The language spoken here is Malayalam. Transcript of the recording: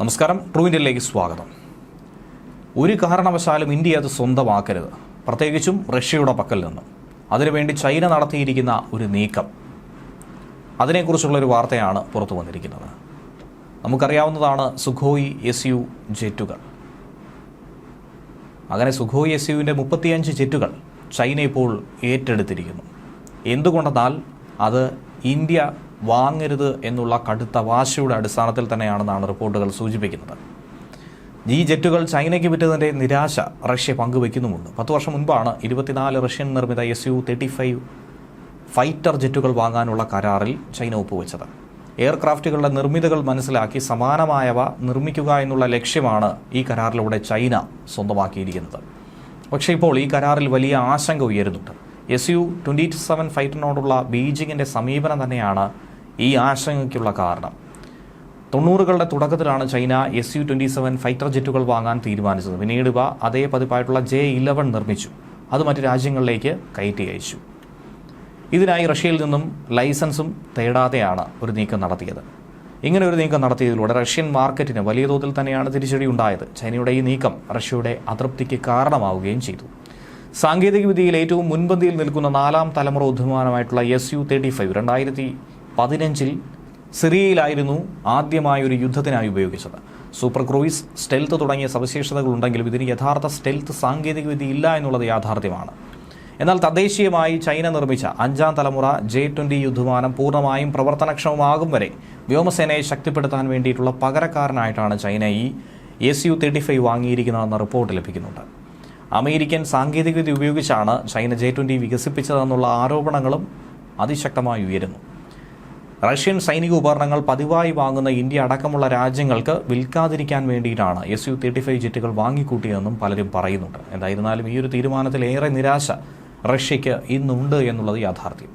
നമസ്കാരം ട്രൂ ഇന്ത്യയിലേക്ക് സ്വാഗതം. ഒരു കാരണവശാലും ഇന്ത്യ അത് സ്വന്തമാക്കരുത്. പ്രത്യേകിച്ചും റഷ്യയുടെ പക്കൽ നിന്ന്. അതിനുവേണ്ടി ചൈന നടത്തിയിരിക്കുന്ന ഒരു നീക്കം. അതിനെക്കുറിച്ചുള്ളൊരു വാർത്തയാണ് പുറത്തു വന്നിരിക്കുന്നത്. നമുക്കറിയാവുന്നതാണ് സുഖോയി എസ് യു ജെറ്റുകൾ. അങ്ങനെ സുഖോയി എസ് യുവിന്റെ മുപ്പത്തിയഞ്ച് ജെറ്റുകൾ ചൈന ഇപ്പോൾ ഏറ്റെടുത്തിരിക്കുന്നു. എന്തുകൊണ്ടെന്നാൽ അത് ഇന്ത്യ വാങ്ങരുത് എന്നുള്ള കടുത്ത വാശിയുടെ അടിസ്ഥാനത്തിൽ തന്നെയാണെന്നാണ് റിപ്പോർട്ടുകൾ സൂചിപ്പിക്കുന്നത്. ഈ ജെറ്റുകൾ ചൈനയ്ക്ക് വിറ്റതിന്റെ നിരാശ റഷ്യ പങ്കുവെക്കുന്നുമുണ്ട് പത്ത് വർഷം മുൻപാണ് ഇരുപത്തിനാല് റഷ്യൻ നിർമ്മിത S U thirty five fighter ജെറ്റുകൾ വാങ്ങാനുള്ള കരാറിൽ ചൈന ഒപ്പുവെച്ചത്. എയർക്രാഫ്റ്റുകളുടെ നിർമ്മിതികൾ മനസ്സിലാക്കി സമാനമായവ നിർമ്മിക്കുക എന്നുള്ള ലക്ഷ്യമാണ് ഈ കരാറിലൂടെ ചൈന സ്വന്തമാക്കിയിരിക്കുന്നത്. പക്ഷേ ഇപ്പോൾ ഈ കരാറിൽ വലിയ ആശങ്ക ഉയരുന്നുണ്ട്. എസ് യു ട്വന്റി സെവൻ ഫൈറ്ററിനോടുള്ള ബീജിങ്ങിന്റെ സമീപനം തന്നെയാണ് ഈ ആശങ്കയ്ക്കുള്ള കാരണം. തൊണ്ണൂറുകളുടെ തുടക്കത്തിലാണ് China S U twenty seven fighter ജെറ്റുകൾ വാങ്ങാൻ തീരുമാനിച്ചത്. പിന്നീട് ഇവ അതേ പതിപ്പായിട്ടുള്ള ജെ ഇലവൻ നിർമ്മിച്ചു. അത് മറ്റ് രാജ്യങ്ങളിലേക്ക് കയറ്റി അയച്ചു. ഇതിനായി റഷ്യയിൽ നിന്നും ലൈസൻസും തേടാതെയാണ് ഒരു നീക്കം നടത്തിയത്. ഇങ്ങനെ ഒരു നീക്കം നടത്തിയതിലൂടെ റഷ്യൻ മാർക്കറ്റിന് വലിയ തോതിൽ തന്നെയാണ് തിരിച്ചടി ഉണ്ടായത് ചൈനയുടെ ഈ നീക്കം റഷ്യയുടെ അതൃപ്തിക്ക് കാരണമാവുകയും ചെയ്തു. സാങ്കേതികവിദ്യയിൽ ഏറ്റവും മുൻപന്തിയിൽ നിൽക്കുന്ന നാലാം തലമുറ ഉദ്യമാനമായിട്ടുള്ള എസ് യു തേർട്ടി ഫൈവ് രണ്ടായിരത്തി പതിനഞ്ചിൽ സിറിയയിലായിരുന്നു ആദ്യമായ ഒരു യുദ്ധത്തിനായി ഉപയോഗിച്ചത്. സൂപ്പർ ക്രൂയിസ് സ്റ്റെൽത്ത് തുടങ്ങിയ സവിശേഷതകൾ ഉണ്ടെങ്കിലും ഇതിന് യഥാർത്ഥ സ്റ്റെൽത്ത് സാങ്കേതികവിദ്യ ഇല്ല എന്നുള്ളത് യാഥാർത്ഥ്യമാണ്. എന്നാൽ തദ്ദേശീയമായി ചൈന നിർമ്മിച്ച അഞ്ചാം തലമുറ ജെ ട്വന്റി യുദ്ധവിമാനം പൂർണമായും പ്രവർത്തനക്ഷമമാകും വരെ വ്യോമസേനയെ ശക്തിപ്പെടുത്താൻ വേണ്ടിയിട്ടുള്ള പകരക്കാരനായിട്ടാണ് ചൈന ഈ എസ് യു തേർട്ടി ഫൈവ് വാങ്ങിയിരിക്കുന്നതെന്ന റിപ്പോർട്ട് ലഭിക്കുന്നുണ്ട്. അമേരിക്കൻ സാങ്കേതികവിദ്യ ഉപയോഗിച്ചാണ് ചൈന ജെ ട്വന്റി വികസിപ്പിച്ചതെന്നുള്ള ആരോപണങ്ങളും അതിശക്തമായി ഉയരുന്നു. റഷ്യൻ സൈനിക ഉപകരണങ്ങൾ പതിവായി വാങ്ങുന്ന ഇന്ത്യ അടക്കമുള്ള രാജ്യങ്ങൾക്ക് വിൽക്കാതിരിക്കാൻ വേണ്ടിയിട്ടാണ് എസ് യു തേർട്ടി ഫൈവ് ജെറ്റുകൾ വാങ്ങിക്കൂട്ടിയതെന്നും പലരും പറയുന്നുണ്ട്. എന്തായിരുന്നാലും ഈ ഒരു തീരുമാനത്തിൽ ഏറെ നിരാശ റഷ്യയ്ക്ക് ഇന്നുണ്ട് എന്നുള്ളത് യാഥാർത്ഥ്യം.